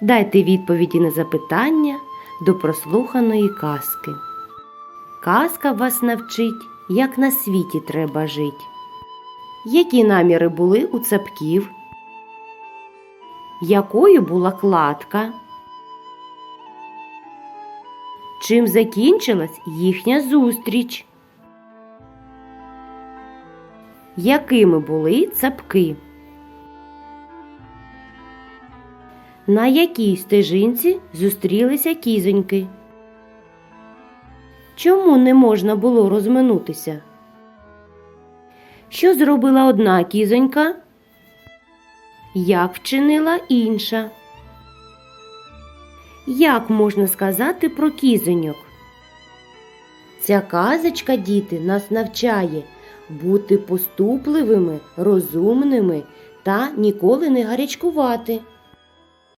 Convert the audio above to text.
Дайте відповіді на запитання до прослуханої казки. Казка вас навчить, як на світі треба жить. Які наміри були у цапків? Якою була кладка? Чим закінчилась їхня зустріч? Якими були цапки? На якій стежинці зустрілися кізоньки? Чому не можна було розминутися? Що зробила одна кізонька? Як вчинила інша? Як можна сказати про кізоньок? Ця казочка, діти, нас навчає бути поступливими, розумними та ніколи не гарячкувати.